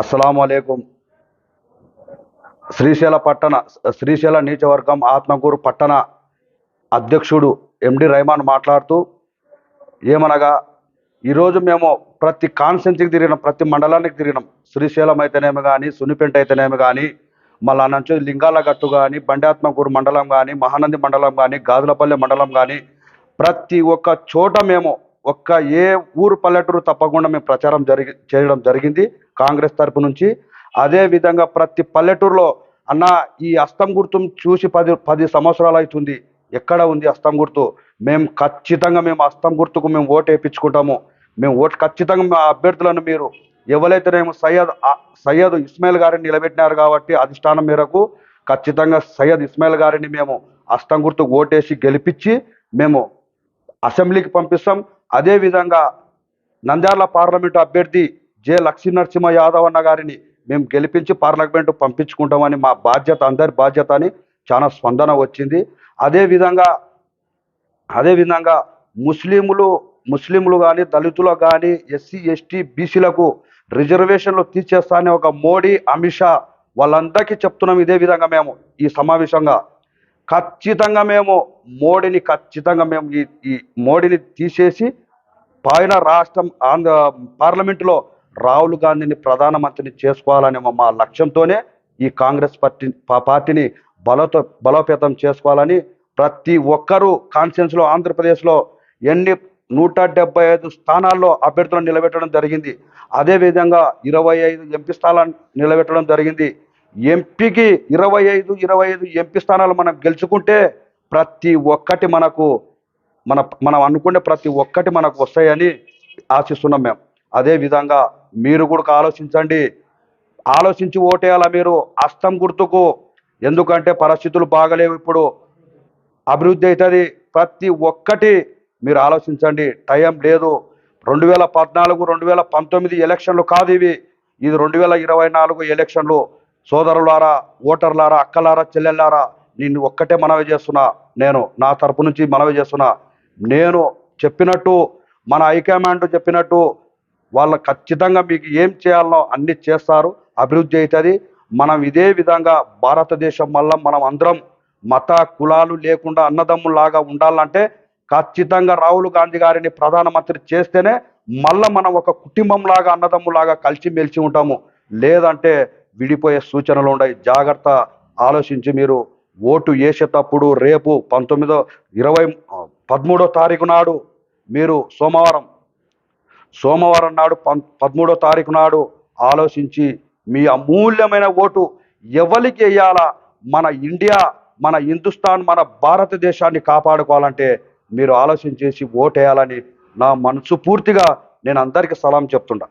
అస్సలం అయికం శ్రీశైల పట్టణ శ్రీశైల నీచవర్గం ఆత్మకూరు పట్టణ అధ్యక్షుడు ఎండి రైమాన్ మాట్లాడుతూ ఏమనగా ఈరోజు మేము ప్రతి కాన్స్టెన్సీకి తిరిగినాం ప్రతి మండలానికి తిరిగినాం. శ్రీశైలం అయితేనేమి కానీ సున్నిపెంట అయితేనేమి కానీ మళ్ళా నుంచి లింగాల గట్టు కానీ బండాత్మకూరు మండలం కానీ మహానంది మండలం కానీ గాజులపల్లె మండలం కానీ ప్రతి ఒక్క చోట మేము ఒక్క ఏ ఊరు పల్లెటూరు తప్పకుండా మేము ప్రచారం జరిగి చేయడం జరిగింది. కాంగ్రెస్ తరపు నుంచి. అదే విధంగా ప్రతి పల్లెటూరులో అన్న ఈ అస్తం గుర్తును చూసి పది పది సంవత్సరాలు అవుతుంది. ఎక్కడ ఉంది అస్తం గుర్తు? మేము ఖచ్చితంగా మేము అస్తం గుర్తుకు మేము ఓటు వేయించుకుంటాము. మేము ఓటు ఖచ్చితంగా మా అభ్యర్థులను మీరు ఎవరైతేనేమో సయ్యద్ సయ్యద్ ఇస్మాయిల్ గారిని నిలబెట్టినారు కాబట్టి అధిష్టానం మేరకు ఖచ్చితంగా సయ్యద్ ఇస్మాయిల్ గారిని మేము అస్తం గుర్తుకు ఓటేసి గెలిపించి మేము అసెంబ్లీకి పంపిస్తాం. అదేవిధంగా నంద్యాల పార్లమెంటు అభ్యర్థి జె లక్ష్మీ నరసింహ యాదవ్ అన్న గారిని మేము గెలిపించి పార్లమెంట్ పంపించుకుంటామని మా బాధ్యత అందరి బాధ్యత అని చాలా స్పందన వచ్చింది. అదేవిధంగా అదేవిధంగా ముస్లింలు ముస్లింలు కానీ దళితులు కానీ ఎస్సీ ఎస్టీ బీసీలకు రిజర్వేషన్లు తీర్చేస్తానని ఒక మోడీ అమిత్ షా వాళ్ళందరికీ చెప్తున్నాం. ఇదే విధంగా మేము ఈ సమావేశంగా ఖచ్చితంగా మేము మోడీని ఖచ్చితంగా మేము ఈ ఈ మోడీని తీసేసి పైన రాష్ట్రం ఆంధ్ర పార్లమెంటులో రాహుల్ గాంధీని ప్రధానమంత్రిని చేసుకోవాలనే మా- లక్ష్యంతోనే ఈ కాంగ్రెస్ పార్టీ పార్టీని బలతో బలోపేతం చేసుకోవాలని ప్రతి ఒక్కరూ కాన్స్టిట్యూన్స్లో ఆంధ్రప్రదేశ్లో ఎన్ని నూట డెబ్బై ఐదు స్థానాల్లో అభ్యర్థులను నిలబెట్టడం జరిగింది అదేవిధంగా ఇరవై ఐదు ఎంపీ స్థానాలను నిలబెట్టడం జరిగింది. ఎంపీకి ఇరవై ఐదు ఇరవై ఐదు ఎంపీ స్థానాలు మనం గెలుచుకుంటే ప్రతి ఒక్కటి మనకు మన మనం అనుకునే ప్రతి ఒక్కటి మనకు వస్తాయని ఆశిస్తున్నాం మేము. అదే విధంగా మీరు కూడా ఆలోచించండి. ఆలోచించి ఓటేయాలా మీరు? అస్తం గుర్తుకు. ఎందుకంటే పరిస్థితులు బాగలేవు ఇప్పుడు. అభివృద్ధి అవుతుంది. ప్రతి ఒక్కటి మీరు ఆలోచించండి. టైం లేదు. రెండు వేల పద్నాలుగు రెండు వేల పంతొమ్మిది ఎలక్షన్లు కాదు ఇవి. ఇది రెండు వేల ఇరవై నాలుగు ఎలక్షన్లు. సోదరులారా ఓటర్లారా అక్కలారా చెల్లెళ్ళారా నేను ఒక్కటే మనవి చేస్తున్నా. నేను నా తరపు నుంచి మనవి చేస్తున్నా. నేను చెప్పినట్టు మన హైకమాండ్ చెప్పినట్టు వాళ్ళు ఖచ్చితంగా మీకు ఏం చేయాలనో అన్ని చేస్తారు అభివృద్ధి అవుతుంది. మనం ఇదే విధంగా భారతదేశం వల్ల మనం అందరం మత కులాలు లేకుండా అన్నదమ్ములాగా ఉండాలంటే ఖచ్చితంగా రాహుల్ గాంధీ గారిని ప్రధానమంత్రి చేస్తేనే మళ్ళా మనం ఒక కుటుంబంలాగా అన్నదమ్ములాగా కలిసిమెలిసి ఉంటాము. లేదంటే విడిపోయే సూచనలు ఉన్నాయి జాగ్రత్త ఆలోచించి మీరు ఓటు వేసేటప్పుడు రేపు పంతొమ్మిదో ఇరవై పదమూడో తారీఖు నాడు మీరు సోమవారం సోమవారం నాడు పం పదమూడో తారీఖు నాడు ఆలోచించి మీ అమూల్యమైన ఓటు ఎవరికి వేయాలా? మన ఇండియా మన హిందుస్థాన్ మన భారతదేశాన్ని కాపాడుకోవాలంటే మీరు ఆలోచన చేసి ఓటేయాలని నా మనసు పూర్తిగా నేను అందరికీ సలాం చెప్తుంటా